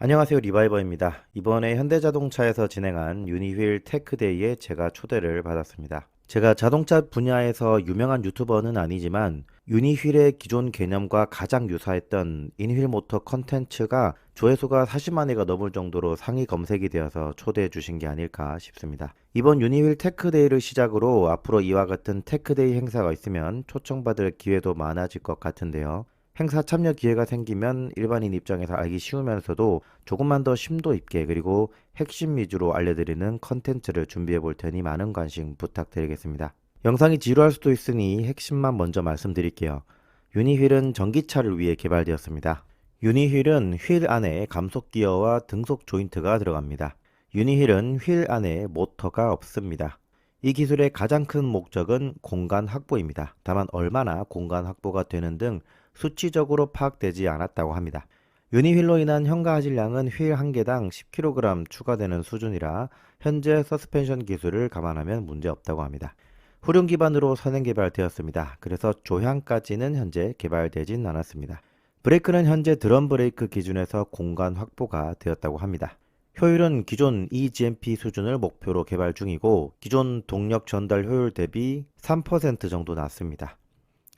안녕하세요 리바이버입니다. 이번에 현대자동차에서 진행한 유니휠 테크데이에 제가 초대를 받았습니다. 제가 자동차 분야에서 유명한 유튜버는 아니지만 유니휠의 기존 개념과 가장 유사했던 인휠 모터 컨텐츠가 조회수가 40만 회가 넘을 정도로 상위 검색이 되어서 초대해 주신 게 아닐까 싶습니다. 이번 유니휠 테크데이를 시작으로 앞으로 이와 같은 테크데이 행사가 있으면 초청받을 기회도 많아질 것 같은데요. 행사 참여 기회가 생기면 일반인 입장에서 알기 쉬우면서도 조금만 더 심도 있게 그리고 핵심 위주로 알려드리는 컨텐츠를 준비해 볼 테니 많은 관심 부탁드리겠습니다. 영상이 지루할 수도 있으니 핵심만 먼저 말씀드릴게요. 유니휠은 전기차를 위해 개발되었습니다. 유니휠은 휠 안에 감속 기어와 등속 조인트가 들어갑니다. 유니휠은 휠 안에 모터가 없습니다. 이 기술의 가장 큰 목적은 공간 확보입니다. 다만 얼마나 공간 확보가 되는 등 수치적으로 파악되지 않았다고 합니다. 유니휠로 인한 현가 하질량은 휠 한 개당 10kg 추가되는 수준이라 현재 서스펜션 기술을 감안하면 문제 없다고 합니다. 후륜 기반으로 선행 개발되었습니다. 그래서 조향까지는 현재 개발되진 않았습니다. 브레이크는 현재 드럼 브레이크 기준에서 공간 확보가 되었다고 합니다. 효율은 기존 eGMP 수준을 목표로 개발 중이고 기존 동력 전달 효율 대비 3% 정도 낮습니다.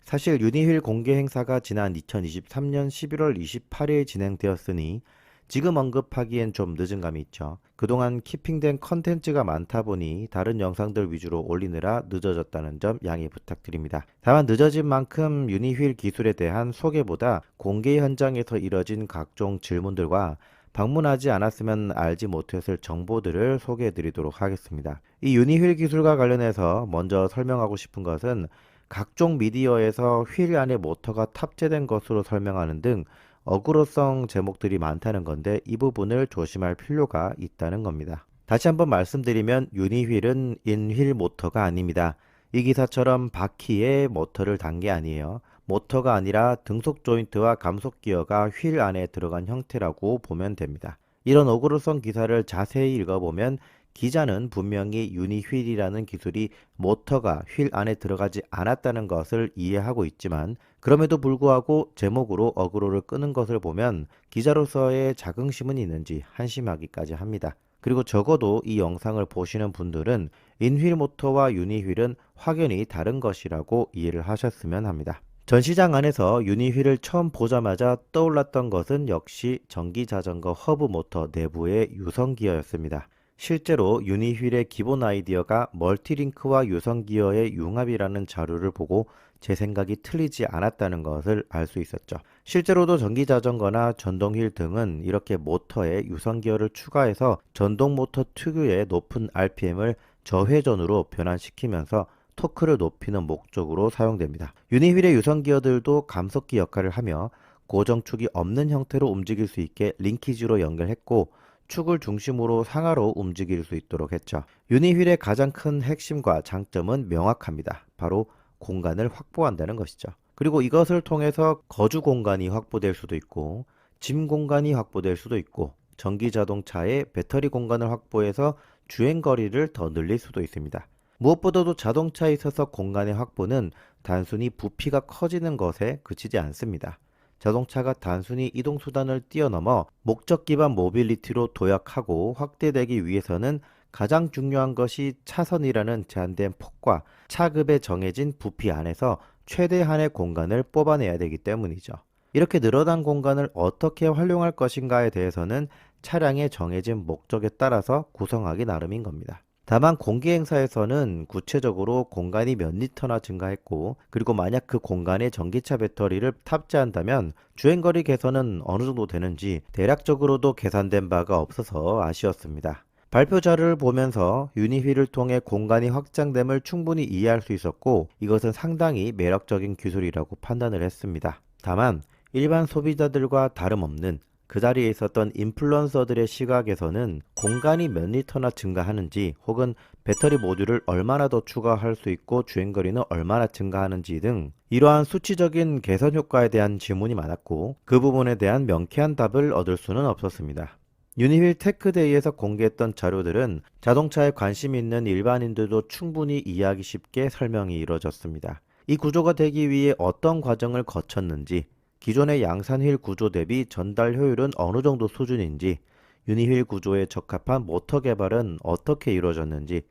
사실 유니휠 공개 행사가 지난 2023년 11월 28일 진행되었으니 지금 언급하기엔 좀 늦은 감이 있죠. 그동안 키핑된 컨텐츠가 많다 보니 다른 영상들 위주로 올리느라 늦어졌다는 점 양해 부탁드립니다. 다만 늦어진 만큼 유니휠 기술에 대한 소개보다 공개 현장에서 이뤄진 각종 질문들과 방문하지 않았으면 알지 못했을 정보들을 소개해 드리도록 하겠습니다. 이 유니휠 기술과 관련해서 먼저 설명하고 싶은 것은 각종 미디어에서 휠 안에 모터가 탑재된 것으로 설명하는 등 어그로성 제목들이 많다는 건데 이 부분을 조심할 필요가 있다는 겁니다. 다시 한번 말씀드리면 유니휠은 인휠 모터가 아닙니다. 이 기사처럼 바퀴에 모터를 단 게 아니에요. 모터가 아니라 등속 조인트와 감속 기어가 휠 안에 들어간 형태라고 보면 됩니다. 이런 어그로성 기사를 자세히 읽어보면 기자는 분명히 유니휠이라는 기술이 모터가 휠 안에 들어가지 않았다는 것을 이해하고 있지만 그럼에도 불구하고 제목으로 어그로를 끄는 것을 보면 기자로서의 자긍심은 있는지 한심하기까지 합니다. 그리고 적어도 이 영상을 보시는 분들은 인휠 모터와 유니휠은 확연히 다른 것이라고 이해를 하셨으면 합니다. 전시장 안에서 유니휠을 처음 보자마자 떠올랐던 것은 역시 전기 자전거 허브 모터 내부의 유성 기어였습니다. 실제로 유니휠의 기본 아이디어가 멀티링크와 유성 기어의 융합이라는 자료를 보고 제 생각이 틀리지 않았다는 것을 알 수 있었죠. 실제로도 전기 자전거나 전동 휠 등은 이렇게 모터에 유성 기어를 추가해서 전동 모터 특유의 높은 RPM을 저회전으로 변환시키면서 토크를 높이는 목적으로 사용됩니다. 유니휠의 유성 기어들도 감속기 역할을 하며 고정축이 없는 형태로 움직일 수 있게 링키지로 연결했고 축을 중심으로 상하로 움직일 수 있도록 했죠. 유니휠의 가장 큰 핵심과 장점은 명확합니다. 바로 공간을 확보한다는 것이죠. 그리고 이것을 통해서 거주 공간이 확보될 수도 있고 짐 공간이 확보될 수도 있고 전기 자동차의 배터리 공간을 확보해서 주행 거리를 더 늘릴 수도 있습니다. 무엇보다도 자동차에 있어서 공간의 확보는 단순히 부피가 커지는 것에 그치지 않습니다. 자동차가 단순히 이동수단을 뛰어넘어 목적 기반 모빌리티로 도약하고 확대되기 위해서는 가장 중요한 것이 차선이라는 제한된 폭과 차급에 정해진 부피 안에서 최대한의 공간을 뽑아내야 되기 때문이죠. 이렇게 늘어난 공간을 어떻게 활용할 것인가에 대해서는 차량의 정해진 목적에 따라서 구성하기 나름인 겁니다. 다만 공개 행사에서는 구체적으로 공간이 몇 리터나 증가했고 그리고 만약 그 공간에 전기차 배터리를 탑재한다면 주행거리 개선은 어느 정도 되는지 대략적으로도 계산된 바가 없어서 아쉬웠습니다. 발표 자료를 보면서 유니휠을 통해 공간이 확장됨을 충분히 이해할 수 있었고 이것은 상당히 매력적인 기술이라고 판단을 했습니다. 다만 일반 소비자들과 다름없는 그 자리에 있었던 인플루언서들의 시각에서는 공간이 몇 리터나 증가하는지 혹은 배터리 모듈을 얼마나 더 추가할 수 있고 주행거리는 얼마나 증가하는지 등 이러한 수치적인 개선 효과에 대한 질문이 많았고 그 부분에 대한 명쾌한 답을 얻을 수는 없었습니다. 유니휠 테크데이에서 공개했던 자료들은 자동차에 관심 있는 일반인들도 충분히 이해하기 쉽게 설명이 이루어졌습니다. 이 구조가 되기 위해 어떤 과정을 거쳤는지 기존의 양산 휠 구조 대비 전달 효율은 어느 정도 수준인지, 유니휠 구조에 적합한 모터 개발은 어떻게 이루어졌는지,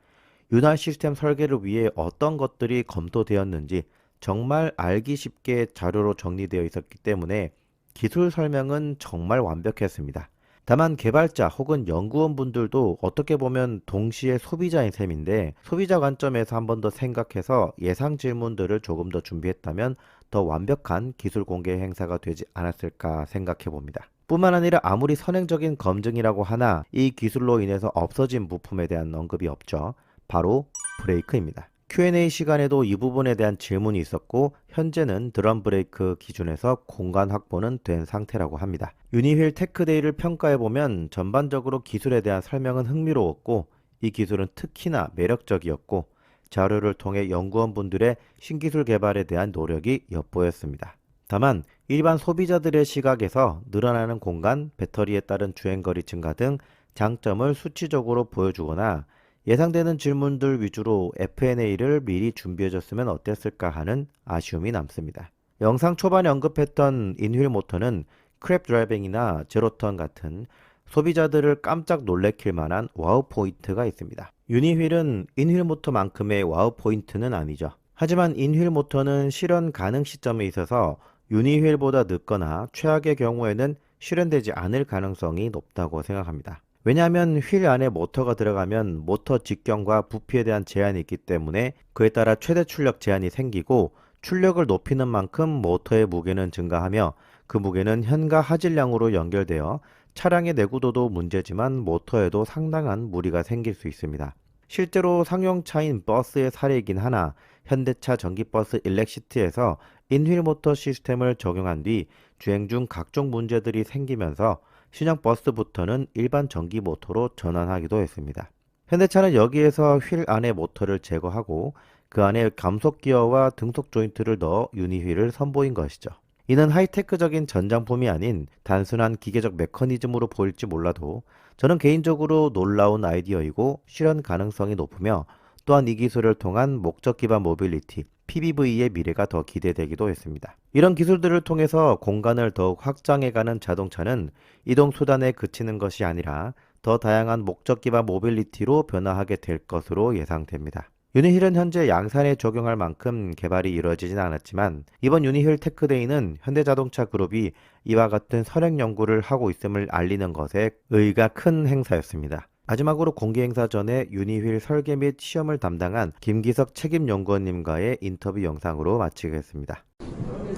윤활 시스템 설계를 위해 어떤 것들이 검토되었는지 정말 알기 쉽게 자료로 정리되어 있었기 때문에 기술 설명은 정말 완벽했습니다. 다만 개발자 혹은 연구원 분들도 어떻게 보면 동시에 소비자인 셈인데 소비자 관점에서 한 번 더 생각해서 예상 질문들을 조금 더 준비했다면 더 완벽한 기술 공개 행사가 되지 않았을까 생각해 봅니다. 뿐만 아니라 아무리 선행적인 검증이라고 하나 이 기술로 인해서 없어진 부품에 대한 언급이 없죠. 바로 브레이크입니다. Q&A 시간에도 이 부분에 대한 질문이 있었고 현재는 드럼 브레이크 기준에서 공간 확보는 된 상태라고 합니다. 유니휠 테크데이를 평가해 보면 전반적으로 기술에 대한 설명은 흥미로웠고 이 기술은 특히나 매력적이었고 자료를 통해 연구원분들의 신기술 개발에 대한 노력이 엿보였습니다. 다만 일반 소비자들의 시각에서 늘어나는 공간, 배터리에 따른 주행거리 증가 등 장점을 수치적으로 보여주거나 예상되는 질문들 위주로 F&A를 미리 준비해줬으면 어땠을까 하는 아쉬움이 남습니다. 영상 초반에 언급했던 인휠 모터는 크랩 드라이빙이나 제로턴 같은 소비자들을 깜짝 놀래킬 만한 와우 포인트가 있습니다. 유니휠은 인휠 모터만큼의 와우 포인트는 아니죠. 하지만 인휠 모터는 실현 가능 시점에 있어서 유니휠보다 늦거나 최악의 경우에는 실현되지 않을 가능성이 높다고 생각합니다. 왜냐하면 휠 안에 모터가 들어가면 모터 직경과 부피에 대한 제한이 있기 때문에 그에 따라 최대 출력 제한이 생기고 출력을 높이는 만큼 모터의 무게는 증가하며 그 무게는 현가 하질량으로 연결되어 차량의 내구도도 문제지만 모터에도 상당한 무리가 생길 수 있습니다. 실제로 상용차인 버스의 사례이긴 하나 현대차 전기버스 일렉시트에서 인휠 모터 시스템을 적용한 뒤 주행 중 각종 문제들이 생기면서 신형 버스부터는 일반 전기 모터로 전환하기도 했습니다. 현대차는 여기에서 휠 안의 모터를 제거하고 그 안에 감속 기어와 등속 조인트를 넣어 유니휠을 선보인 것이죠. 이는 하이테크적인 전장품이 아닌 단순한 기계적 메커니즘으로 보일지 몰라도 저는 개인적으로 놀라운 아이디어이고 실현 가능성이 높으며 또한 이 기술을 통한 목적 기반 모빌리티, PBV의 미래가 더 기대되기도 했습니다. 이런 기술들을 통해서 공간을 더욱 확장해가는 자동차는 이동 수단에 그치는 것이 아니라 더 다양한 목적 기반 모빌리티로 변화하게 될 것으로 예상됩니다. 유니힐은 현재 양산에 적용할 만큼 개발이 이루어지진 않았지만 이번 유니힐 테크데이는 현대자동차 그룹이 이와 같은 선행 연구를 하고 있음을 알리는 것에 의의가 큰 행사였습니다. 마지막으로 공개 행사 전에 유니휠 설계 및 시험을 담당한 김기석 책임 연구원님과의 인터뷰 영상으로 마치겠습니다.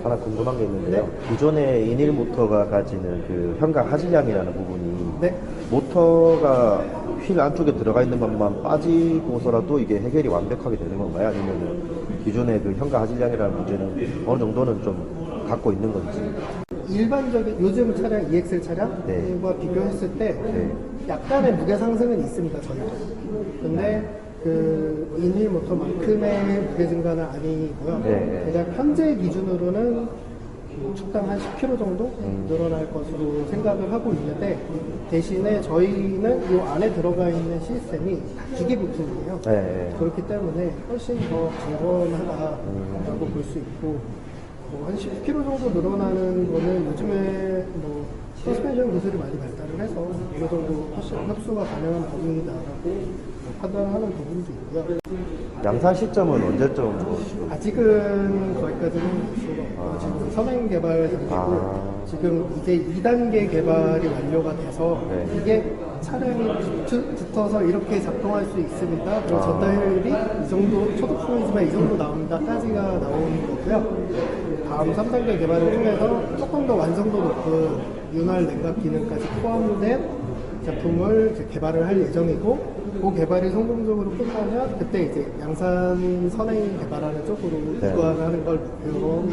하나 궁금한 게 있는데요. 기존의 인일 모터가 가지는 그 현각 하질량이라는 부분이 네. 모터가 휠 안쪽에 들어가 있는 것만 빠지고서라도 이게 해결이 완벽하게 되는 건가요? 아니면 기존의 그 현각 하질량이라는 문제는 어느 정도는 좀 갖고 있는 건지. 일반적인 요즘 차량 EXL 차량과 네. 비교했을 때 네. 약간의 무게 상승은 있습니다 저희도. 근데 그 인휠 모터만큼의 무게 증가는 아니고요. 네, 네. 대략 현재 기준으로는 그 축당 한 10kg 정도 음. 늘어날 것으로 생각을 하고 있는데 대신에 저희는 이 안에 들어가 있는 시스템이 다 기계 부품이에요. 네, 네. 그렇기 때문에 훨씬 더 강건하다라고 볼 수 있고 뭐한 10kg 정도 늘어나는 거는 요즘에 뭐 서스펜션 기술이 많이 발달을 해서 어느 정도 흡수가 가능한 뭐 판단하는 부분도 있고요. 양산 시점은 언제쯤으로? 아직은 거기까지는 볼 수가 없고 지금 선행 개발 단계고 아. 지금 이제 2단계 개발이 완료가 돼서 네. 이게 차량이 붙, 붙어서 이렇게 작동할 수 있습니다. 그리고 아. 전달율이 이 정도 초도품이지만 이 정도 나온다까지가 나오는 거고요. 다음 3단계 개발을 통해서 조금 더 완성도 높은 윤활 냉각 기능까지 포함된 제품을 개발을 할 예정이고 그 개발이 성공적으로 끝나면 그때 이제 양산 선행 개발하는 쪽으로 네. 이관하는 걸 목표로.